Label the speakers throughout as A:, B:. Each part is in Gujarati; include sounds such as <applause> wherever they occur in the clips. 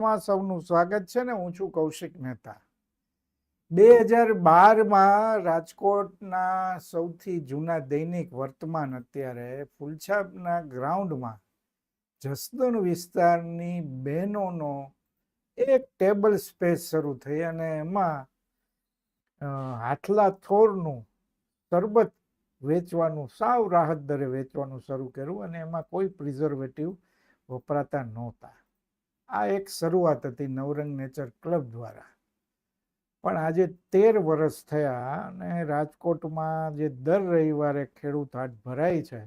A: માં સૌનું સ્વાગત છે ને, હું છું કૌશિક મહેતા. બે હજાર બારમાં રાજકોટના સૌથી જૂના દૈનિક વર્તમાન અત્યારે ફૂલછાપના ગ્રાઉન્ડમાં જસદણ વિસ્તારની બહેનોનો એક ટેબલ સ્પેસ શરૂ થઈ અને એમાં હાથલા થોરનું શરબત વેચવાનું, સાવ રાહત દરે વેચવાનું શરૂ કર્યું અને એમાં કોઈ પ્રિઝર્વેટિવ વપરાતા નહોતા. આ એક શરૂઆત હતી નવરંગ નેચર ક્લબ દ્વારા. પણ આજે તેર વર્ષ થયા અને રાજકોટમાં જે દર રવિવારે ખેડૂત હાટ ભરાય છે,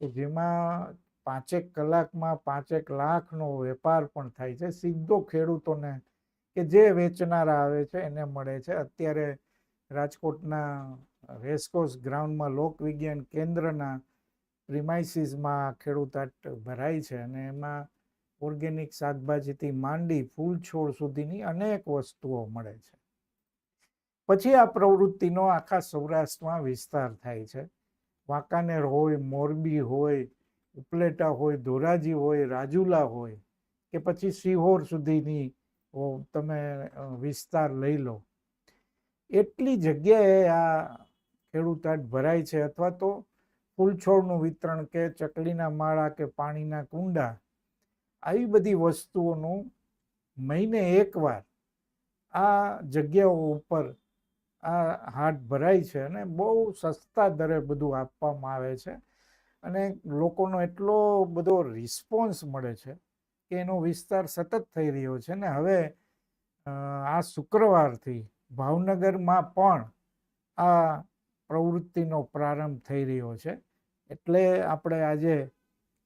A: કે જેમાં પાંચેક કલાકમાં પાંચેક લાખનો વેપાર પણ થાય છે, સીધો ખેડૂતોને કે જે વેચનારા આવે છે એને મળે છે. અત્યારે રાજકોટના રેસકોર્સ ગ્રાઉન્ડમાં લોકવિજ્ઞાન કેન્દ્રના પ્રિમાઇસીસમાં ખેડૂત હાટ ભરાય છે અને એમાં ઓર્ગેનિક શાકભાજીથી માંડી ફૂલ છોડ સુધીની અનેક વસ્તુઓ મળે છે. પછી આ પ્રવૃત્તિનો આખા સૌરાષ્ટ્રમાં વિસ્તાર થાય છે. વાંકાનેર હોય, મોરબી હોય, ઉપલેટા હોય, ધોરાજી હોય, રાજુલા હોય કે પછી સિહોર સુધીની તમે વિસ્તાર લઈ લો. એટલી જગ્યાએ આ ખેડૂત હાટ ભરાય છે અથવા તો ફૂલછોડનું વિતરણ કે ચકલીના માળા કે પાણીના કુંડા આવી બધી વસ્તુઓનું મહિને એકવાર આ જગ્યાઓ ઉપર આ હાટ ભરાય છે અને બહુ સસ્તા દરે બધું આપવામાં આવે છે. અને લોકોનો એટલો બધો રિસ્પોન્સ મળે છે કે એનો વિસ્તાર સતત થઈ રહ્યો છે ને હવે આ શુક્રવારથી ભાવનગરમાં પણ આ પ્રવૃત્તિનો પ્રારંભ થઈ રહ્યો છે. એટલે આપણે આજે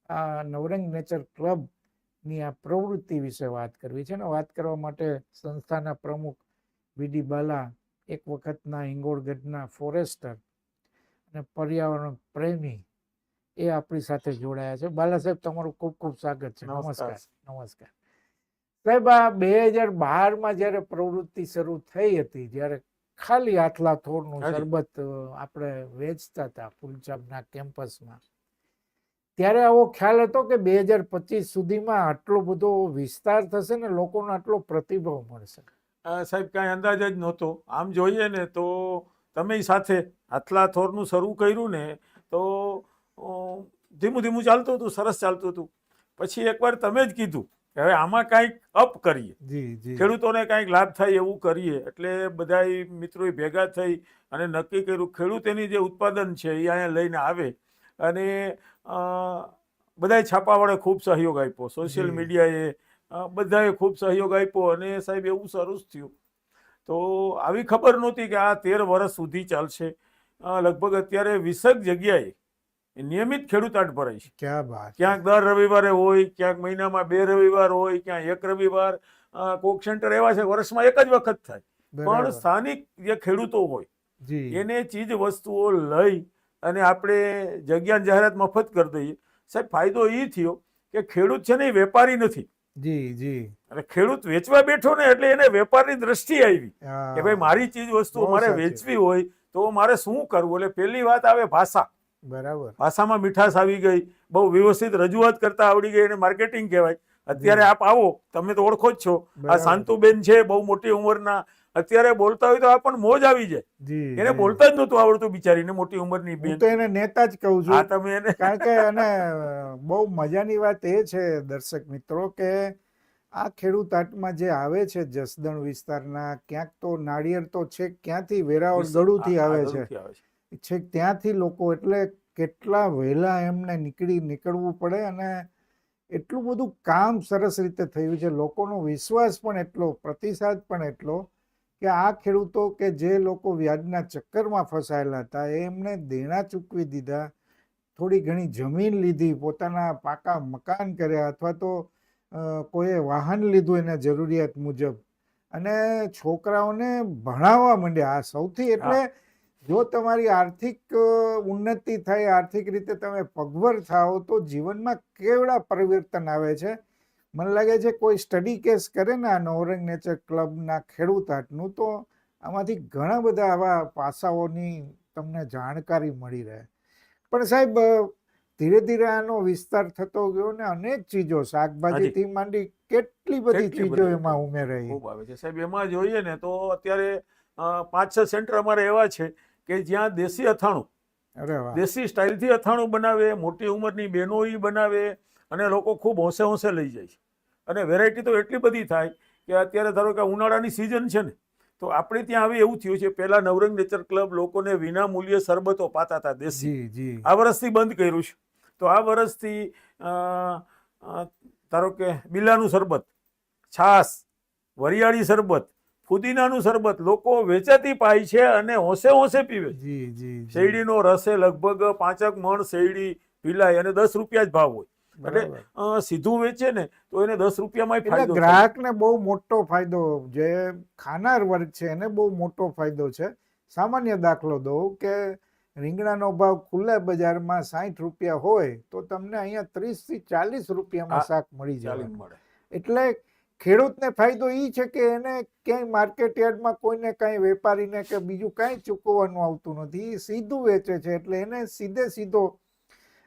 A: આ નવરંગ નેચર ક્લબની આ પ્રવૃત્તિ વિશે વાત કરવી છે ને વાત કરવા માટે સંસ્થાના પ્રમુખ વીડી બાલા એક વખતના હિંગોળગઢના ફોરેસ્ટર અને પર્યાવરણ પ્રેમી એ આપણી સાથે જોડાયા છે. બાલા સાહેબ તમારું ખૂબ ખૂબ સ્વાગત છે.
B: નમસ્કાર.
A: નમસ્કાર. સાહેબ આ બે હજાર બારમાં જ્યારે પ્રવૃત્તિ શરૂ થઈ હતી જ્યારે ખાલી આટલા થોરનું શરબત આપણે વેચતા હતા ફૂલચાપના કેમ્પસમાં ત્યારે આવો ખ્યાલ હતો કે બે હજાર પચીસ સુધીમાં આટલો બધો વિસ્તાર થશે ને લોકોનો આટલો પ્રતિભાવ મળશે.
B: સાહેબ કાંઈ અંદાજ જ નહોતો. આમ જોઈએ ને તો તમે સાથે આટલા થોરનું શરૂ કર્યું ને તો ધીમું ધીમું ચાલતું હતું સરસ ચાલતું હતું. પછી એકવાર તમે જ કીધું કે હવે આમાં કાંઈક અપ કરીએ.
A: જી જી.
B: ખેડૂતોને કાંઈક લાભ થાય એવું કરીએ. એટલે બધાય મિત્રોએ ભેગા થઈ અને નક્કી કર્યું ખેડૂત એની જે ઉત્પાદન છે એ અહીંયા લઈને આવે અને બધાએ છાપાવાળે ખૂબ સહયોગ આપ્યો. સોશિયલ મીડિયાએ બધાએ ખૂબ સહયોગ આપ્યો અને સાહેબ એવું સરસ થયું. તો આવી ખબર નહોતી કે આ તેર વર્ષ સુધી ચાલશે. લગભગ અત્યારે વીસક જગ્યાએ નિયમિત ખેડૂત આટ ભરાય છે.
A: ક્યાં બાત
B: ક્યાંક દર રવિવારે હોય ક્યાંક મહિનામાં બે રવિવાર હોય ક્યાંક એક રવિવાર. કોક સેન્ટર એવા છે વર્ષમાં એક જ વખત થાય. પણ સ્થાનિક જે ખેડૂતો હોય એને ચીજ વસ્તુઓ લઈ અને આપણે જગ્યા જાહેરાત મફત કરી દઈએ. સાહેબ ફાયદો એ થયો કે ખેડૂત છે ને એ વેપારી નથી.
A: જી જી.
B: અને ખેડૂત વેચવા બેઠો ને એટલે એને વેપારની દ્રષ્ટિ આવી. કે ભાઈ મારી ચીજ વસ્તુ મારે વેચવી હોય તો મારે શું કરવું? એટલે પહેલી વાત આવે ભાષા.
A: બરાબર.
B: ભાષામાં મીઠાશ આવી ગઈ બહુ વ્યવસ્થિત રજૂઆત કરતા આવડી ગઈ એને માર્કેટિંગ કહેવાય. અત્યારે આપ આવો તમે તો ઓળખો જ છો. આ શાંતુબેન છે બહુ મોટી ઉંમરના અત્યારે બોલતા હોય તો આપણને મોજ આવી જાય. એને બોલતા જ નહોતું આવડતું બિચારીને મોટી ઉંમરની બેન.
A: તો એને નેતા જ કહું
B: આ
A: છું
B: તમે એને
A: કારણ કે અને બહુ મજાની વાત એ છે દર્શક મિત્રો કે આ ખેડૂત આટમાં જે આવે છે જસદણ વિસ્તારના ક્યાંક તો નાળિયેર તો છે ક્યાંથી વેરાવળ ગળુથી
B: આ- આ
A: આવે છે.
B: ગળુથી આવે છે.
A: છેક ત્યાંથી લોકો એટલે કેટલા વહેલા એમને નીકળી નીકળવું પડે અને એટલું બધું કામ સરસ રીતે થયું છે. લોકોનો વિશ્વાસ પણ એટલો પ્રતિસાદ પણ એટલો કે આ ખેડૂતો કે જે લોકો વ્યાજના ચક્કરમાં ફસાયેલા હતા એમને દેણા ચૂકવી દીધા થોડી ઘણી જમીન લીધી પોતાના પાકા મકાન કર્યા અથવા તો કોઈએ વાહન લીધું એના જરૂરિયાત મુજબ. અને છોકરાઓને ભણાવવા માંડ્યા. આ સૌથી એટલે જો તમારી આર્થિક ઉન્નતિ થાય આર્થિક રીતે તમે પગભર થાઓ તો જીવનમાં કેવડા પરિવર્તન આવે છે? મને લાગે છે કોઈ સ્ટડી કેસ કરે ને આ નવરંગ નેચર ક્લબના ખેડૂત આટનું તો આમાંથી ઘણા બધા આવા પાસાઓની તમને જાણકારી મળી રહે. પણ સાહેબ ધીરે ધીરે આનો વિસ્તાર થતો ગયો ને અનેક ચીજો શાકભાજીથી માંડી કેટલી બધી ચીજો એમાં ઉમેરાઈ.
B: ખૂબ આવે છે. સાહેબ એમાં જોઈએ ને તો અત્યારે પાંચ છ સેન્ટર અમારે એવા છે કે જ્યાં દેશી અથાણું દેશી સ્ટાઇલથી અથાણું બનાવે મોટી ઉંમરની બહેનો બનાવે અને લોકો ખૂબ હોંશે હોંશે લઈ જાય છે. અને વેરાયટી તો એટલી બધી થાય કે અત્યારે ધારો કે ઉનાળાની સિઝન છે ને તો આપણે ત્યાં હવે એવું થયું છે પહેલા નવરંગ નેચર ક્લબ લોકોને વિના મૂલ્યે શરબતો પાતા હતા દેશી આ વર્ષથી બંધ કર્યું છે. તો આ વર્ષથી ધારો કે બિલાનું શરબત છાસ વરિયાળી શરબત ફુદીનાનું શરબત લોકો વેચાતી પાય છે અને હોંશે હોંશે પીવે. શેરડીનો રસે લગભગ પાંચક મણ શેરડી પીલાય અને દસ રૂપિયા જ ભાવ હોય. એટલે સીધું વેચે ને તો એને દસ રૂપિયામાં ફાયદો
A: ગ્રાહકને બહુ મોટો ફાયદો જે ખાનાર વર્ગ છે એને બહુ મોટો ફાયદો છે. સામાન્ય દાખલો દઉં કે રીંગણાનો ભાવ ખુલ્લા બજારમાં સાહીઠ રૂપિયા હોય તો તમને અહીંયા ત્રીસથી ચાલીસ રૂપિયામાં શાક મળી જાય.
B: મળે.
A: એટલે ખેડૂતને ફાયદો એ છે કે એને ક્યાંય માર્કેટ યાર્ડમાં કોઈને કાંઈ વેપારીને કે બીજું કાંઈ ચૂકવવાનું આવતું નથી સીધું વેચે છે એટલે એને સીધે સીધો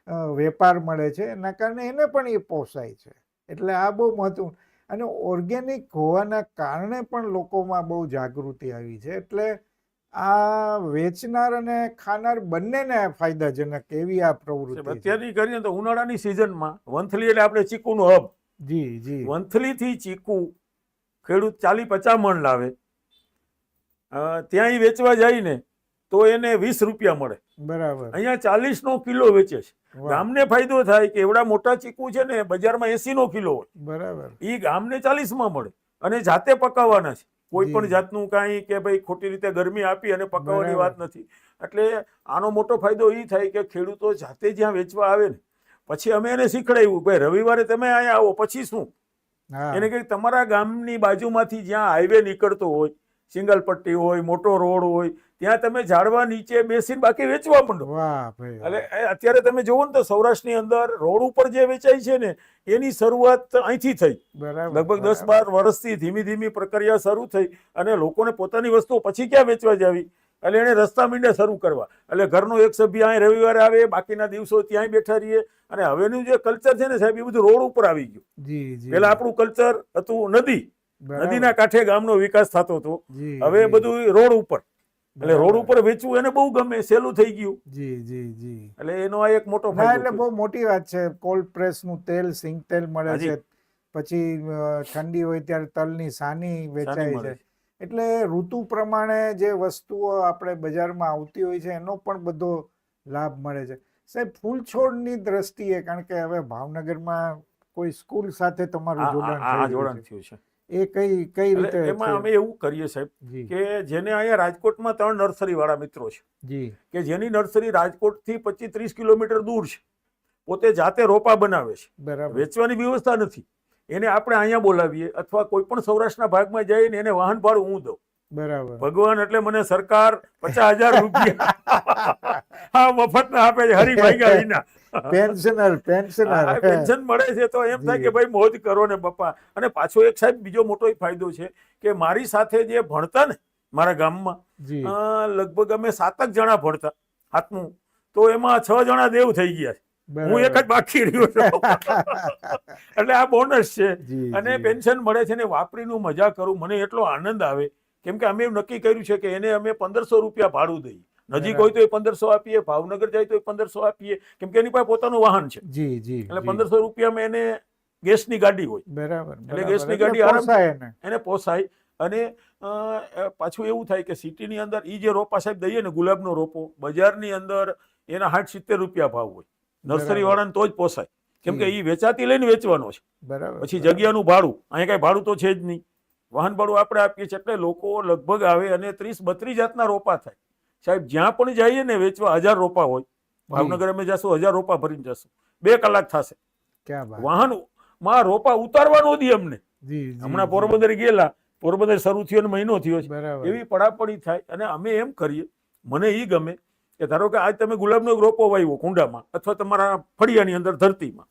A: વેપાર મળે છે. એના કારણે એને પણ એ પોસાય છે. એટલે આ બહુ મહત્વ અને ઓર્ગેનિક હોવાના કારણે પણ લોકોમાં બહુ જાગૃતિ આવી છે. એટલે આ વેચનાર અને ખાનાર બંનેને ફાયદાજનક એવી આ પ્રવૃત્તિ
B: અત્યારની કરીએ તો ઉનાળાની સિઝનમાં વંથલી એટલે આપણે ચીકુનું હબ.
A: જી જી.
B: વંથલીથી ચીકુ ખેડૂત ચાલી પચાસ મણ લાવે. ત્યાં વેચવા જાય ને તો એને વીસ રૂપિયા મળે.
A: બરાબર.
B: અહીંયા ચાલીસ નો કિલો વેચે છે. ગામને ફાયદો થાય કે એવડા મોટા ચીકુ છે ને બજારમાં એસી નો કિલો હોય.
A: બરાબર.
B: એ ગામને ચાલીસમાં મળે. અને જાતે પકાવવાના છે. કોઈ. પણ જાતનું કાંઈ કે ભાઈ ખોટી રીતે ગરમી આપી અને પકાવવાની વાત નથી. એટલે આનો મોટો ફાયદો એ થાય કે ખેડૂતો જાતે જ્યાં વેચવા આવે ને પછી અમે એને શીખડાવ્યું ભાઈ રવિવારે તમે અહીંયા આવો પછી શું? એને કંઈક તમારા ગામની બાજુમાંથી જ્યાં હાઈવે નીકળતો હોય સિંગલ પટ્ટી હોય મોટો રોડ હોય ત્યાં તમે ઝાડવા નીચે બેસીને બાકી વેચવા માંડો. એટલે અત્યારે તમે જુઓ ને તો સૌરાષ્ટ્રની અંદર રોડ ઉપર જે વેચાય છે ને એની શરૂઆત અહીંથી થઈ. લગભગ દસ. બાર વર્ષથી ધીમી ધીમી પ્રક્રિયા શરૂ થઈ અને લોકોને પોતાની વસ્તુઓ પછી ક્યાં વેચવા જાવી? એટલે એને રસ્તા મીંડે શરૂ કરવા. એટલે ઘરનો એક સભ્ય અહીં રવિવારે આવે બાકીના દિવસો ત્યાંય બેઠા રહીએ. અને હવેનું જે કલ્ચર છે ને સાહેબ એ બધું રોડ ઉપર આવી ગયું. પેલા આપણું કલ્ચર હતું નદી. નદીના કાંઠે ગામનો વિકાસ થતો હતો. હવે બધું રોડ ઉપર. એટલે રોડ ઉપર વેચવું એને બહુ ગમે સહેલું થઈ ગયું.
A: જી જી જી.
B: એટલે એનો આ એક મોટો
A: ફાયદો એટલે બહુ મોટી વાત છે. કોલ્ડ પ્રેસનું તેલ સિંગ તેલ મળે છે. પછી ઠંડી હોય ત્યારે તલની સાની વેચાય છે. એટલે ઋતુ પ્રમાણે જે વસ્તુઓ આપણે બજારમાં આવતી હોય છે એનો પણ બધો લાભ મળે છે. સાહેબ ફૂલ છોડની દ્રષ્ટિએ કારણ કે હવે ભાવનગરમાં કોઈ સ્કૂલ સાથે તમારું જોડાણ
B: જોડાણ થયું છે.
A: એ કઈ કઈ રીતે
B: એમાં અમે એવું કરીએ સાહેબ કે જેને અહીંયા રાજકોટમાં ત્રણ નર્સરી વાળા મિત્રો છે
A: જી.
B: કે જેની નર્સરી રાજકોટથી પચીસ ત્રીસ કિલોમીટર દૂર છે પોતે જાતે રોપા બનાવે છે.
A: બરાબર.
B: વેચવાની વ્યવસ્થા નથી. એને આપણે અહીંયા બોલાવીએ અથવા કોઈ પણ સૌરાષ્ટ્રના ભાગમાં જઈને એને વાહન ભાડું હું દઉં.
A: બરાબર.
B: ભગવાન એટલે મને સરકાર પચાસ હજાર રૂપિયા <laughs> હા મફત ના આપે છે હરિભાઈ વિના <laughs>
A: પેન્શનર પેન્શનર
B: પેન્શન મળે છે તો એમ થાય કે ભાઈ મોજ કરો ને પપ્પા અને પાછો એક સાહેબ બીજો મોટો ફાયદો છે કે મારી સાથે જે ભણતા ને મારા ગામમાં લગભગ અમે સાતક જણા ભણતા હાથનું. તો એમાં છ જણા દેવ થઈ ગયા છે. હું એક જ બાકી રહ્યો છું. <laughs> એટલે આ બોનસ છે. અને પેન્શન મળે છે ને વાપરીનું મજા કરું. મને એટલો આનંદ આવે. કેમ કે અમે એવું નક્કી કર્યું છે કે એને અમે પંદરસો રૂપિયા ભાડું દઈએ. નજીક હોય તો એ પંદરસો આપીએ ભાવનગર જાય તો એ પંદરસો આપીએ. કેમ કે એની પાસે પોતાનું વાહન છે.
A: જી જી
B: એટલે પંદરસો રૂપિયામાં એને ગેસની ગાડી હોય.
A: બરાબર
B: એટલે ગેસની ગાડી આરામ-
A: એને.
B: પોસાય. અને પાછું એવું થાય કે સિટીની અંદર એ જે રોપા સાહેબ દઈએ ને ગુલાબનો રોપો બજારની અંદર એના હાઠ સિત્તેર રૂપિયા ભાવ હોય. નર્સરી. વાળાને તો જ પોસાય. કેમ કે એ વેચાતી લઈને વેચવાનો છે.
A: બરાબર
B: પછી. જગ્યાનું ભાડું. અહીંયા કઈ ભાડું તો છે જ નહીં. વાહન ભાડું આપણે આપીએ છીએ એટલે લોકો લગભગ આવે અને ત્રીસ બત્રીસ જાતના રોપા થાય. સાહેબ જ્યાં પણ જઈએ ને વેચવા હજાર રોપા હોય ભાવનગર અમે જશું હજાર રોપા ભરીને જશું. બે કલાક થશે. વાહનમાં રોપા ઉતારવાનો હતી અમને. હમણાં પોરબંદર ગયેલા પોરબંદર શરૂ થયો મહિનો થયો છે. એવી પડાપડી થાય અને અમે એમ કરીએ મને એ ગમે કે ધારો કે આજ તમે ગુલાબનો રોપો વાવ્યો કુંડામાં અથવા તમારા ફળિયાની અંદર ધરતીમાં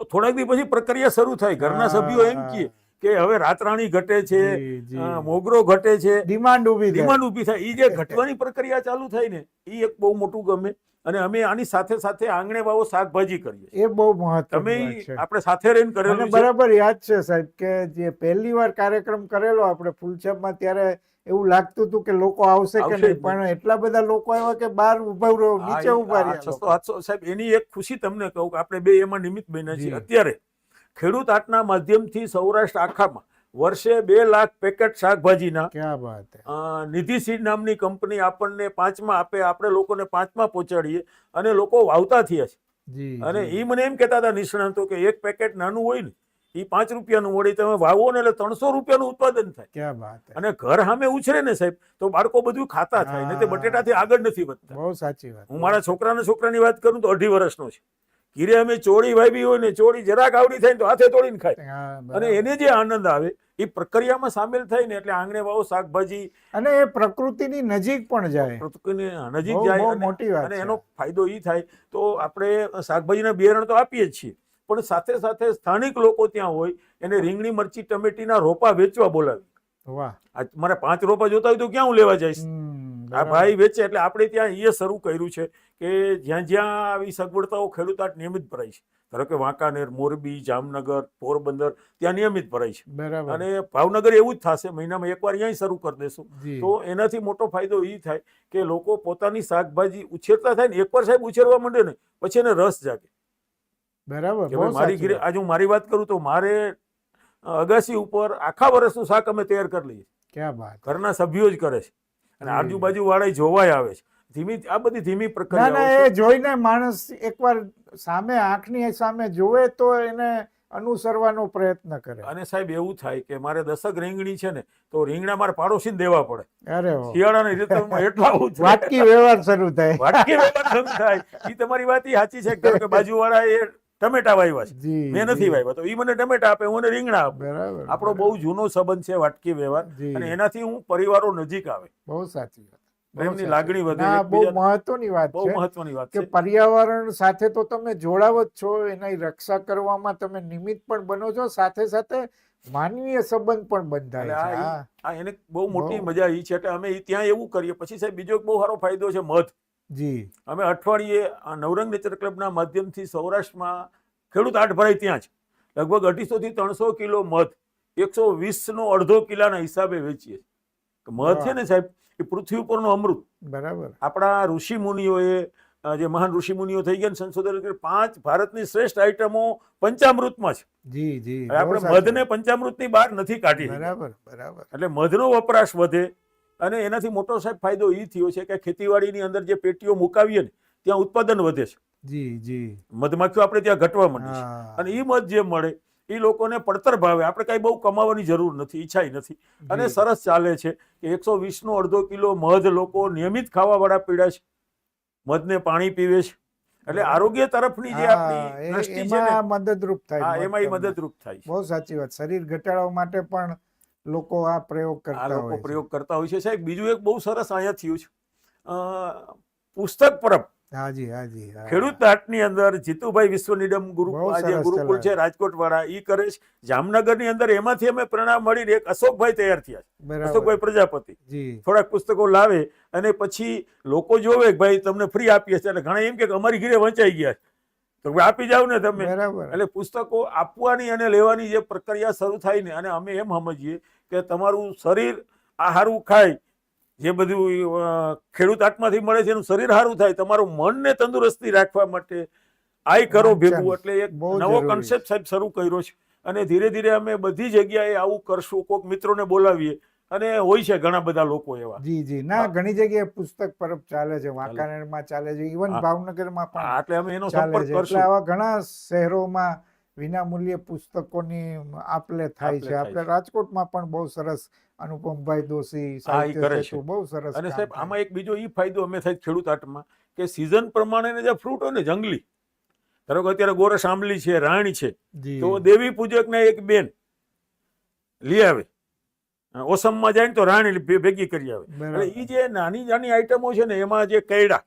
B: તો થોડાક દી પછી પ્રક્રિયા શરૂ થાય. ઘરના સભ્યો એમ કહે કે હવે રાતરાણી ઘટે છે મોગરો ઘટે છે.
A: ડિમાન્ડ ઊભી
B: ડિમાન્ડ ઊભી થાય. એ જે ઘટવાની પ્રક્રિયા ચાલુ થાય ને એ એક બહુ મોટું ગમે. અને અમે આની સાથે સાથે આંગણે વાવો શાકભાજી કરીએ
A: એ બહુ
B: તમે
A: મહત્વની
B: આપણે સાથે રહીને કરેલું છે.
A: બરાબર યાદ છે સાહેબ કે જે પહેલી વાર કાર્યક્રમ કરેલો આપણે ફૂલછાપમાં ત્યારે એવું લાગતું હતું કે લોકો આવશે કે નહીં. પણ એટલા બધા લોકો આવ્યા કે બહાર ઊભા
B: રહ્યો
A: નીચે
B: ઊભા
A: રહ્યા
B: સાહેબ એની એક ખુશી તમને કહું કે આપણે બે એમાં નિમિત્ત બન્યા છીએ. અત્યારે ખેડૂત આટના માધ્યમથી સૌરાષ્ટ્ર આખામાં વર્ષે બે લાખ પેકેટ શાકભાજીના
A: ક્યાં વાત હે?
B: નિધિ સીડ નામની કંપની આપણને પાંચમાં આપે આપણે લોકોને પાંચમાં પહોંચાડીએ અને લોકો વાવતા થયા છે. અને એ મને એમ કહેતા હતા નિષ્ણાંતો કે એક પેકેટ નાનું હોય ને એ પાંચ રૂપિયાનું વળી તમે વાવો ને એટલે ત્રણસો રૂપિયાનું ઉત્પાદન થાય.
A: ક્યાં વાત
B: અને ઘર સામે ઉછરે ને સાહેબ તો બાળકો બધું ખાતા થાય ને તે. બટેટાથી આગળ નથી વધતા.
A: બહુ સાચી વાત
B: હું મારા છોકરાના છોકરાની વાત કરું તો અઢી વર્ષનો છે. કીરે અમે ચોળી વાવી હોય ને ચોળી જરાક આવડી થાય ને તો હાથે તોડીને ખાય. અને એને જે આનંદ આવે એ પ્રક્રિયામાં સામેલ થાય ને એટલે આંગણે વાવો શાકભાજી.
A: અને એ પ્રકૃતિની નજીક પણ જાય.
B: નજીક જાય
A: મોટી વાત
B: અને એનો ફાયદો એ થાય તો આપણે શાકભાજીના બિયારણ તો આપીએ જ છીએ. પણ સાથે સાથે સ્થાનિક લોકો ત્યાં હોય એને રીંગણી મરચી ટમેટીના રોપા વેચવા બોલાવી.
A: વાહ.
B: મારે પાંચ રોપા જોતા હોય તો ક્યાં હું લેવા જઈશ? આ ભાઈ વેચે એટલે આપણે ત્યાં એ શરૂ કર્યું છે. કે જ્યાં જ્યાં આવી સગવડતાઓ ખેડૂત આટ નિયમિત ભરાય છે. ધારો કે વાંકાનેર મોરબી જામનગર પોરબંદર ત્યાં નિયમિત ભરાય છે.
A: બરાબર.
B: અને ભાવનગર એવું જ થશે મહિનામાં એકવાર અહીંયા શરૂ કરી દેશું. તો એનાથી મોટો ફાયદો એ થાય કે લોકો પોતાની શાકભાજી ઉછેરતા થાય ને એકવાર સાહેબ ઉછેરવા માંડે ને પછી એને રસ જાગે.
A: બરાબર
B: મારી ઘરે આજે હું મારી વાત કરું તો મારે અગાસી ઉપર આખા વર્ષનું શાક અમે તૈયાર કરી લઈએ.
A: ક્યાં વાત.
B: ઘરના સભ્યો જ કરે છે. અને. આજુબાજુ વાળા જોવાય આવે છે. ધીમી આ બધી ધીમી પ્રક્રિયા
A: ના એ જોઈને માણસ એકવાર સામે આંખની સામે જોવે તો એને અનુસરવાનો પ્રયત્ન કરે.
B: અને સાહેબ એવું થાય કે મારે દસક રીંગણી છે ને તો રીંગણા મારે પાડોશી દેવા પડે.
A: અરે
B: શિયાળાની ઋતુમાં એટલા.
A: વાટકી વ્યવહાર શરૂ થાય.
B: વાટકી વ્યવહાર શરૂ થાય. એ તમારી વાત ઈ સાચી છે કે બાજુવાળા એ ટમેટા વાવ્યા છે. મેં નથી. વાવ્યા તો એ મને ટમેટા આપે હું રીંગણા આપે.
A: બરાબર
B: આપણો બહુ જૂનો સંબંધ છે વાટકી વ્યવહાર અને એનાથી હું પરિવારો નજીક આવે.
A: બહુ સાચી વાત.
B: પ્રેમની લાગણી વધે
A: બહુ મહત્વની વાત
B: બહુ મહત્વની વાત
A: કે પર્યાવરણ સાથે તો તમે જોડાવ જ છો એની રક્ષા કરવામાં તમે નિમિત્ત પણ બનો છો સાથે સાથે માનવીય સંબંધ પણ બંધાય છે.
B: આ એને બહુ મોટી મજા એ છે કે અમે ત્યાં એવું કરીએ. પછી સાહેબ બીજો એક બહુ સારો ફાયદો છે મધ.
A: જી.
B: અમે અઠવાડિયે આ નવરંગ નેચર ક્લબના માધ્યમથી સૌરાષ્ટ્રમાં ખેડૂત આઠ ભરાય ત્યાં જ. લગભગ અઢીસો થી ત્રણસો કિલો મધ એકસો નો અડધો કિલાના હિસાબે વેચીએ મધ છે ને સાહેબ એ પૃથ્વી ઉપરનું અમૃત.
A: બરાબર.
B: આપણા ઋષિ મુનિઓએ જે મહાન ઋષિ મુનિઓ થઈ ગયા સંશોધન પાંચ ભારતની શ્રેષ્ઠ આઈટમો પંચામૃતમાં છે.
A: જી જી.
B: આપણે મધને પંચામૃતની બહાર નથી કાઢી
A: બરાબર બરાબર.
B: એટલે મધનો વપરાશ વધે અને એનાથી મોટો સાહેબ ફાયદો એ થયો છે કે ખેતીવાડીની અંદર જે પેટીઓ મુકાવીએ ને ત્યાં ઉત્પાદન વધે છે.
A: જી જી.
B: મધમાખીઓ આપણે ત્યાં ઘટવા માંડી છે અને એ મધ જે મળે એ લોકોને પડતર ભાવે. આપણે કાંઈ બહુ કમાવાની જરૂર નથી ઈચ્છાય નથી. અને સરસ ચાલે છે કે એકસો નો અડધો કિલો મધ લોકો નિયમિત ખાવાવાળા પીડા છે. મધને પાણી પીવે છે. એટલે આરોગ્ય તરફની જે આપણી દ્રષ્ટિ છે ને
A: મદદરૂપ થાય
B: એમાં એ મદદરૂપ થાય
A: બહુ સાચી વાત. શરીર ઘટાડવા માટે પણ લોકો આ પ્રયોગ કરતા
B: લોકો
A: હોય છે.
B: પ્રયોગ કરતા હોય છે. સાહેબ બીજું એક બહુ સરસ અહીંયા થયું છે. અ, પુસ્તક પરબ.
A: હાજી હાજી
B: ખેડૂત નાટની અંદર જીતુભાઈ વિશ્વ નિડમ ગુરુ
A: બહુ
B: આ જે
A: સરસ
B: ગુરુકુળ છે રાજકોટ વાળા ઈ કરે છે. જામનગરની અંદર એમાંથી અમે પ્રેરણા મળીને એક અશોકભાઈ તૈયાર થયા છે. અશોકભાઈ પ્રજાપતિ. થોડાક પુસ્તકો લાવે અને પછી લોકો જોવે કે ભાઈ તમને ફ્રી આપીએ છીએ. એટલે ઘણા એમ કે અમારી ઘરે વંચાઈ ગયા તો આપી જાવ ને તમે. એટલે પુસ્તકો આપવાની અને લેવાની જે પ્રક્રિયા શરૂ થાય ને અને અમે એમ સમજીએ કે તમારું શરીર આહારું ખાય જે બધું ખેડૂત આત્માથી મળે છે એનું શરીર સારું થાય તમારું મનને તંદુરસ્તી રાખવા માટે આઈ કરો ભેગું. એટલે એક નવો કન્સેપ્ટ સાહેબ શરૂ કર્યો છે. અને ધીરે ધીરે અમે બધી જગ્યાએ આવું કરશું કોઈક મિત્રોને બોલાવીએ. અને હોય છે ઘણા બધા લોકો એવા.
A: જી જી. ના. ઘણી જગ્યાએ પુસ્તક પરબ ચાલે છે વાંકાનેરમાં ચાલે છે ઇવન ભાવનગરમાં પણ
B: એટલે અમે એનો સંપર્ક કરશું.
A: આવા ઘણા શહેરોમાં વિનામૂલ્યે પુસ્તકોની આપલે થાય છે આપણે. રાજકોટમાં પણ બહુ સરસ અનુપમભાઈ દોશી
B: કરે છે.
A: બહુ સરસ
B: અને સાહેબ આમાં એક બીજો ઈ ફાયદો અમે થાય ખેડૂત આટમાં કે સિઝન પ્રમાણે જે ફ્રૂટ હોય ને જંગલી ધારો કે અત્યારે ગોરસ આંબલી છે રાણી છે તો દેવી પૂજક ને એક બેન લઈ આવે ઓસમમાં જાય ને તો રાણી ભેગી કરી આવે એટલે એ જે નાની નાની આઈટમો છે ને એમાં જે કૈડા.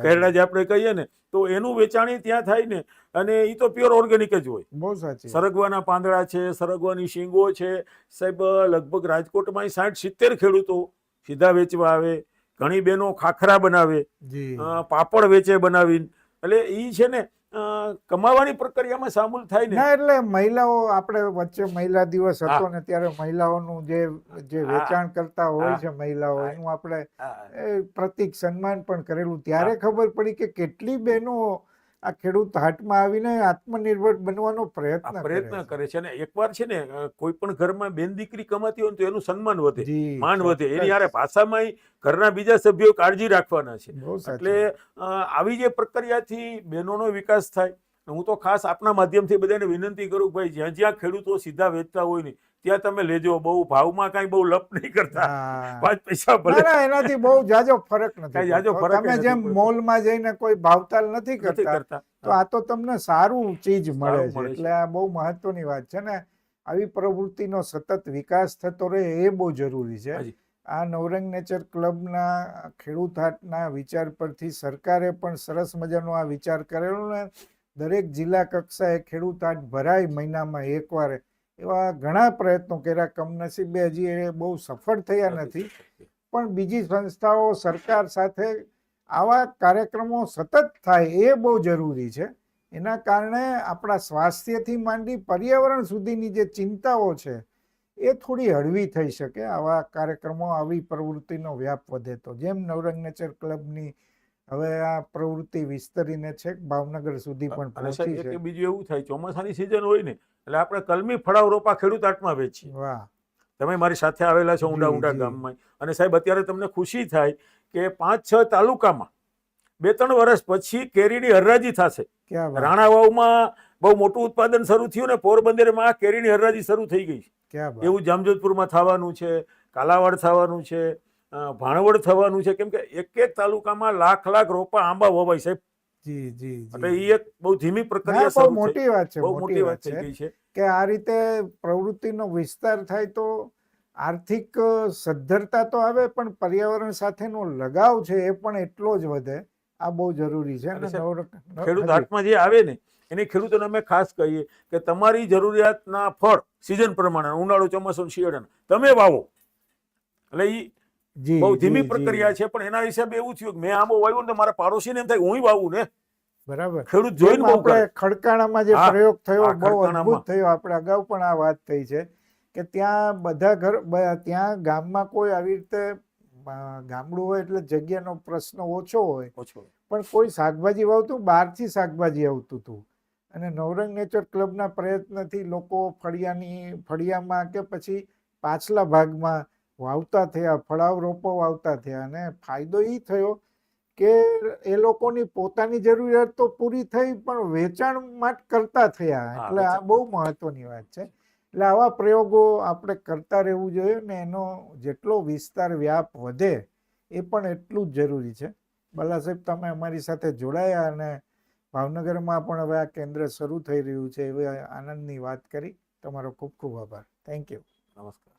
B: કેરડા જે આપણે કહીએ ને તો એનું વેચાણી ત્યાં થાય ને અને એ તો પ્યોર ઓર્ગેનિક જ હોય.
A: બહુ સાચી
B: સરગવાના પાંદડા છે સરગવાની શીંગો છે સાહેબ લગભગ રાજકોટમાં સાઠ સિત્તેર ખેડૂતો સીધા વેચવા આવે ઘણી બહેનો ખાખરા બનાવે પાપડ વેચે બનાવીને એટલે એ છે ને કમાવાની પ્રક્રિયામાં સામેલ થાય ને?
A: એટલે મહિલાઓ આપણે વચ્ચે મહિલા દિવસ હતો ને ત્યારે મહિલાઓનું જે જે વેચાણ કરતા હોય છે મહિલાઓ એનું આપણે એ પ્રતિક સન્માન પણ કરેલું. ત્યારે ખબર પડી કે કેટલી બહેનો આ ખેડૂત હાટમાં આવીને આત્મનિર્ભર બનવાનો પ્રયત્ન
B: પ્રયત્ન
A: કરે
B: છે અને એકવાર છે ને કોઈ પણ ઘરમાં બેન દીકરી કમાતી હોય તો એનું સન્માન વધે માન વધે. એની. યારે ભાષામાં ઘરના બીજા સભ્યો કાળજી રાખવાના છે. એટલે આવી જે પ્રક્રિયાથી બહેનોનો વિકાસ થાય હું તો ખાસ આપના માધ્યમથી બધાને વિનંતી કરું ભાઈ જ્યાં જ્યાં ખેડૂતો સીધા વેચતા હોય ને ત્યાં તમે લેજો. બહુ ભાવમાં કાંઈ બહુ લપ નહીં કરતા. પાંચ પૈસા ભલે.
A: એનાથી બહુ જાજો ફરક નથી
B: જાજો ફરક
A: તમે જેમ મોલમાં જઈને કોઈ ભાવતાલ નથી કરતા તો આ તો તમને સારું ચીજ મળે છે. એટલે આ બહુ મહત્વની વાત છે ને આવી પ્રવૃત્તિનો સતત વિકાસ થતો રહે એ બહુ જરૂરી છે. આ નવરંગ નેચર ક્લબના ખેડૂત હાટના વિચાર પરથી સરકારે પણ સરસ મજાનો આ વિચાર કરેલો ને દરેક જિલ્લા કક્ષાએ ખેડૂત હાટ ભરાય મહિનામાં એકવાર એવા ઘણા પ્રયત્નો કર્યા. કમનસીબે હજી એ બહુ સફળ થયા નથી પણ બીજી સંસ્થાઓ સરકાર સાથે આવા કાર્યક્રમો સતત થાય એ બહુ જરૂરી છે. એના કારણે આપણા સ્વાસ્થ્યથી માંડી પર્યાવરણ સુધીની જે ચિંતાઓ છે એ થોડી હળવી થઈ શકે. આવા કાર્યક્રમો આવી પ્રવૃત્તિનો વ્યાપ વધે તો. જેમ નવરંગ નેચર ક્લબની હવે આ પ્રવૃત્તિ વિસ્તરીને છે ભાવનગર સુધી પણ પહોંચી છે.
B: બીજું એવું થાય ચોમાસાની સિઝન હોય ને એટલે આપણે કલમી ફળાવ રોપા ખેડૂત આટમાં વેચીએ.
A: વાહ.
B: તમે મારી સાથે આવેલા છો ઊંડા ઊંડા ગામમાં. અને સાહેબ અત્યારે તમને ખુશી થાય કે પાંચ છ તાલુકામાં બે ત્રણ વર્ષ પછી કેરીની હરરાજી થશે.
A: ક્યાં વાત.
B: રાણા વાવમાં બહુ મોટું ઉત્પાદન શરૂ થયું ને પોરબંદરમાં કેરીની હરરાજી શરૂ થઈ ગઈ છે. એવું જામજોધપુરમાં થવાનું છે કાલાવાડ થવાનું છે ભાણવડ થવાનું છે. કેમ કે એક એક તાલુકામાં લાખ લાખ રોપા આંબા વવાય સાહેબ.
A: જી જી
B: એટલે એ એક બહુ ધીમી પ્રક્રિયા
A: બહુ મોટી વાત છે
B: બહુ મોટી વાત
A: છે. કે આ રીતે પ્રવૃત્તિનો વિસ્તાર થાય તો આર્થિક સદ્ધરતા તો આવે પણ પર્યાવરણ સાથેનો લગાવ છે એ પણ એટલો જ વધે. આ બહુ જરૂરી છે
B: ખેડૂત હાથમાં જે આવે ને એને ખેડૂતોને અમે ખાસ કહીએ કે તમારી જરૂરિયાતના ફળ સિઝન પ્રમાણે ઉનાળો ચોમાસું શિયાળાના તમે વાવો. એટલે ઈ
A: જી
B: બહુ ધીમી પ્રક્રિયા છે પણ એના હિસાબે એવું થયું મેં આંબો વાવ્યો ને મારા પાડોશીને એમ થાય હું વાવું ને.
A: બરાબર.
B: ખેડૂત જોઈને
A: આપણે ખડકાણામાં જે પ્રયોગ થયો બહુ. અદ્ભુત થયો. આપણે અગાઉ પણ આ વાત થઈ છે કે ત્યાં બધા ઘર ત્યાં ગામમાં કોઈ આવી રીતે ગામડું હોય એટલે જગ્યાનો પ્રશ્ન ઓછો હોય. પણ કોઈ શાકભાજી વાવતું બહારથી શાકભાજી આવતું હતું. અને નવરંગ નેચર ક્લબના પ્રયત્નથી લોકો ફળિયાની ફળિયામાં કે પછી પાછલા ભાગમાં વાવતા થયા ફળાવ રોપો વાવતા થયા અને ફાયદો એ થયો કે એ લોકોની પોતાની જરૂરિયાત તો પૂરી થઈ પણ વેચાણ માટે કરતા થયા. એટલે આ બહુ મહત્વની વાત છે. એટલે આવા પ્રયોગો આપણે કરતા રહેવું જોઈએ ને એનો જેટલો વિસ્તાર વ્યાપ વધે એ પણ એટલું જ જરૂરી છે. બાલા સાહેબ તમે અમારી સાથે જોડાયા અને ભાવનગરમાં પણ હવે આ કેન્દ્ર શરૂ થઈ રહ્યું છે એવી આનંદની વાત કરી. તમારો ખૂબ ખૂબ આભાર. થેન્ક યુ
B: નમસ્કાર.